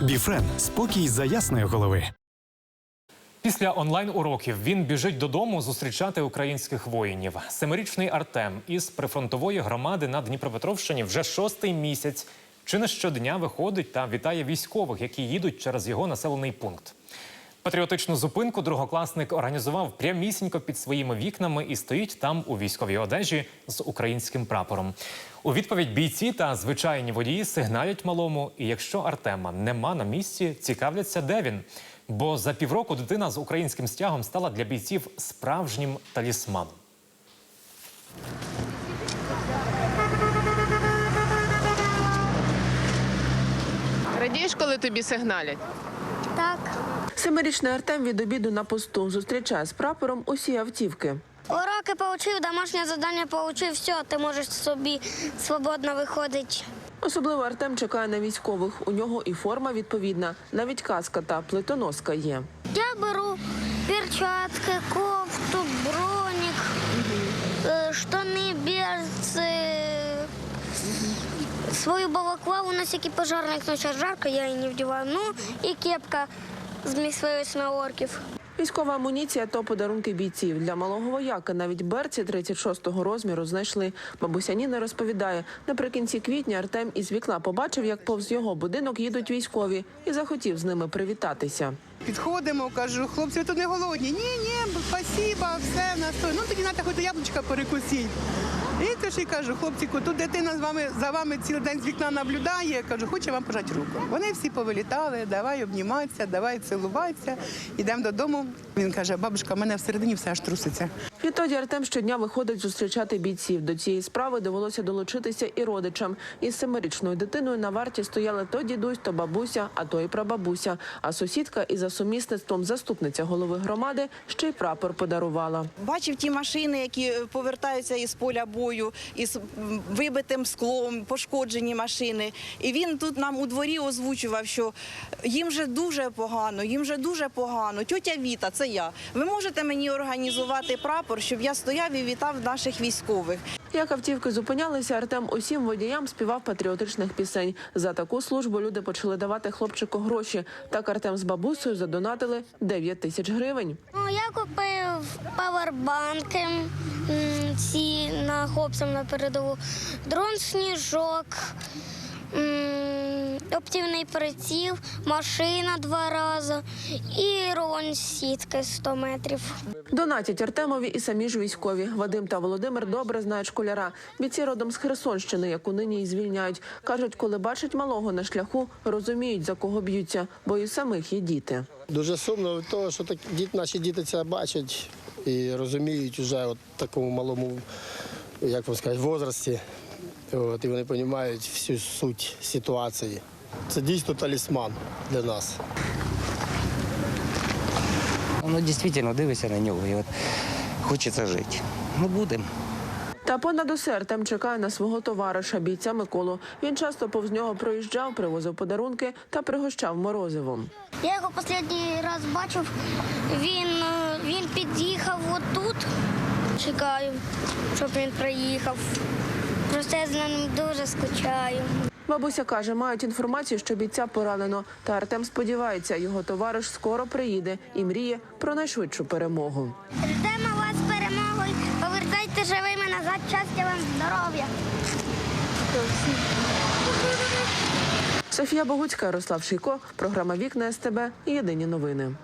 Біфрен спокій за ясної голови. Після онлайн-уроків він біжить додому зустрічати українських воїнів. Семирічний Артем із прифронтової громади на Дніпропетровщині вже шостий місяць. Чи не щодня виходить та вітає військових, які їдуть через його населений пункт. Патріотичну зупинку другокласник організував прямісінько під своїми вікнами і стоїть там у військовій одежі з українським прапором. У відповідь бійці та звичайні водії сигналять малому. І якщо Артема нема на місці, цікавляться, де він. Бо за півроку дитина з українським стягом стала для бійців справжнім талісманом. Радієш, коли тобі сигналять? Так. Семирічний Артем від обіду на посту зустрічає з прапором усі автівки. Уроки получив, домашнє завдання получив, все, ти можеш собі свободно виходити. Особливо Артем чекає на військових. У нього і форма відповідна, навіть каска та плитоноска є. Я беру перчатки, кофту, бронік, е, штани, берці, свою балаклаву, на всякий пожарник, ну зараз жарко, я її не вдіваю. Ну і кепка з місцевої орків. Військова амуніція то подарунки бійців. Для малого вояка навіть берці 36-го розміру знайшли. Бабуся Ніна розповідає, наприкінці квітня Артем із вікна побачив, як повз його будинок їдуть військові, і захотів з ними привітатися. Підходимо, кажу, хлопці, ви тут не голодні. Ні, ні, спасіба, все настой. Ну тоді треба хоч яблучка перекусіть. І то ж і кажу, хлопчику, тут дитина з вами за вами цілий день з вікна наблюдає. Кажу, хоче вам пожати руку. Вони всі повилітали, давай обніматися, давай цілуватися. Йдемо додому. Він каже, бабушка, в мене всередині все аж труситься. Відтоді Артем щодня виходить зустрічати бійців. До цієї справи довелося долучитися і родичам. Із семирічною дитиною на варті стояли то дідусь, то бабуся, а то і прабабуся. А сусідка і за сумісництвом заступниця голови громади ще й прапор подарувала. Бачив ті машини, які е, повертаються із поля бою, із вибитим склом, пошкоджені машини. І він тут нам у дворі озвучував, що їм же дуже погано, їм же дуже погано. Тьотя Віта, це я. Ви можете мені організувати прапор, щоб я стояв і вітав наших військових. Як автівки зупинялися, Артем усім водіям співав патріотичних пісень. За таку службу люди почали давати хлопчику гроші. Так Артем з бабусею задонатили 9 тисяч гривень. Ну, я купив павербанки ці на хлопцям на передову, дрон сніжок, оптівний приціл, машина два рази і рулон сітки 100 метрів. Донатять Артемові і самі ж військові. Вадим та Володимир добре знають школяра. Бійці родом з Херсонщини, яку нині і звільняють. Кажуть, коли бачать малого на шляху, розуміють за кого б'ються, бо і у самих є діти. Дуже сумно від того, що так, наші діти це бачать і розуміють вже от такому малому, як вам сказати, возрасті. От, і вони розуміють всю суть ситуації. Це дійсно талісман для нас. Воно дійсно дивишся на нього і от хочеться жити. Ну будемо. Та понад усе Артем чекає на свого товариша, бійця Миколу. Він часто повз нього проїжджав, привозив подарунки та пригощав морозивом. Я його останній раз бачив, він, е, він під'їхав отут. Чекаю, щоб він приїхав. Просто я з ним дуже скучаю. Бабуся каже, мають інформацію, що бійця поранено. Та Артем сподівається, його товариш скоро приїде і мріє про найшвидшу перемогу. Ждемо вас з перемогою. Повертайте живими назад. Щастя вам здоров'я. Софія Богуцька, Ярослав Шийко, програма Вікна СТБ. Єдині новини.